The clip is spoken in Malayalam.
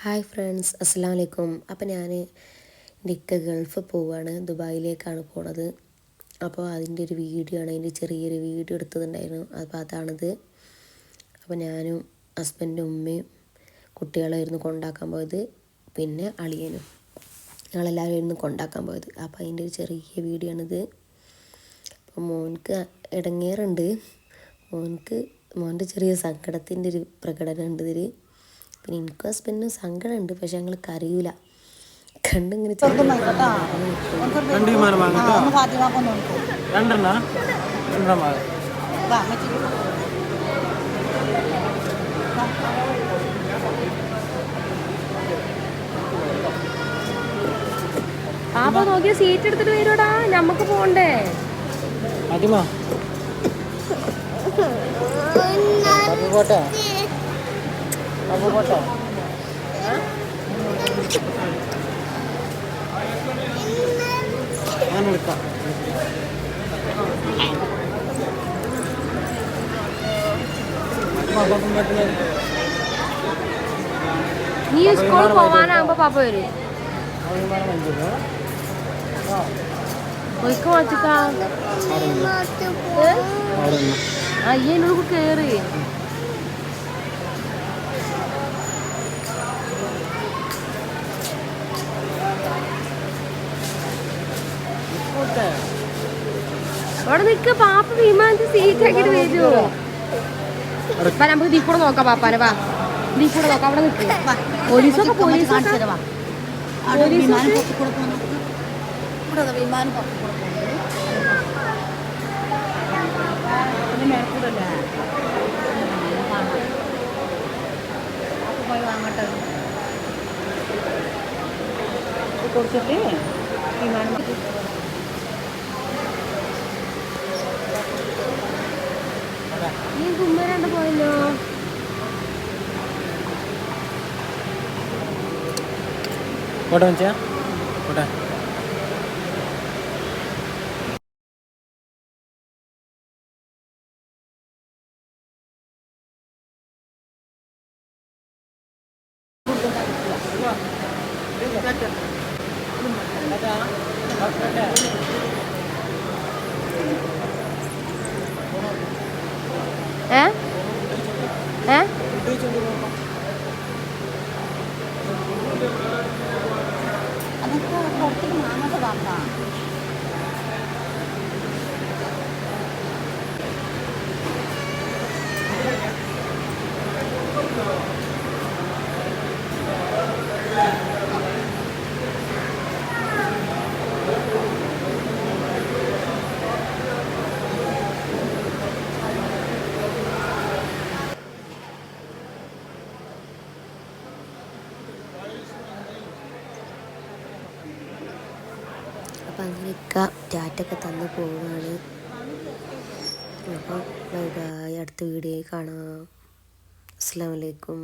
ഹായ് ഫ്രണ്ട്സ് അസ്സാം വലൈക്കും അപ്പോൾ ഞാൻ ഡിക്ക ഗൾഫ് പോവുകയാണ് ദുബായിലേക്കാണ് പോണത്. അപ്പോൾ അതിന്റെ ഒരു വീഡിയോ ആണ് അതിന്റെ ചെറിയൊരു വീഡിയോ എടുത്തതുണ്ടായിരുന്നു. അപ്പോൾ അതാണിത്. അപ്പോൾ ഞാനും ഹസ്ബൻഡും ഉമ്മയും കുട്ടികളായിരുന്നു കൊണ്ടാക്കാൻ പോയത് പിന്നെ അളിയനും. ഞങ്ങളെല്ലാവരും ആയിരുന്നു കൊണ്ടാക്കാൻ പോയത്. അപ്പോൾ അതിന്റെ ഒരു ചെറിയ വീഡിയോ ആണിത്. അപ്പോൾ മോൻക്ക് ഇടങ്ങേറുണ്ട്. മോൻക്ക് മോന്റെ ചെറിയ സങ്കടത്തിന്റെ ഒരു പ്രകടനം ഉണ്ട് ഇതിൽ പിന്നെ എനിക്ക് ഹസ്ബൻഡിന് സങ്കടമുണ്ട് പക്ഷെ ഞങ്ങൾ കരയൂല. കണ്ടിങ്ങനെ പാപ്പ നോക്കിയ സീറ്റ് എടുത്തിട്ട് വരുവാടാ. ഞമ്മക്ക് പോണ്ടേ. പോട്ടെ? പാപ്പ പോട്ടെ ഞാൻ എടുക്കാം പാപ്പം പറ്റുന്നത് നീ സ്കൂളിൽ പോവാനാകുമ്പോ പാപ്പ വരും വിമാനം അഞ്ചു രൂപ ഒരിക്കൽ അവിടെ നിക്ക പാപ്പ വിമാനത്തിൽ സീറ്റ് ആക്കിട്ട് വരുമോ അപ്പൊ നമുക്ക് ദീ കൂടെ നോക്കാം പാപ്പാനെ വാ. ദീ കൂടെ നോക്കാം അവിടെ നിൽക്ക് പോലീസൊക്കെ പോലീസ് പോലീസൊക്കെ തരാം അവിടെ വിമാനം പൊക്കി കൂടെ പോകുന്നു ഇവിടെ ദാ വിമാനം പൊക്കി കൂടെ പോകുന്നു പിന്നെ മേൽക്കൂടല്ലേ പോയി വാങ്ങട്ടെ ഇത് കൊടുത്തിട്ട് വിമാനം നീ കുമ്മരാണ്ട് പോയല്ലോ പോട്ടെ വെച്ചാ പോട്ടെ ഏ 那个好나다가올 테, അപ്പം അങ്ങനെയൊക്കെ ടാറ്റൊക്കെ തന്നു പോവുകയാണ്. അപ്പോൾ ബൈ അടുത്ത വീഡിയോയിൽ കാണാം. അസ്സാം വലൈക്കും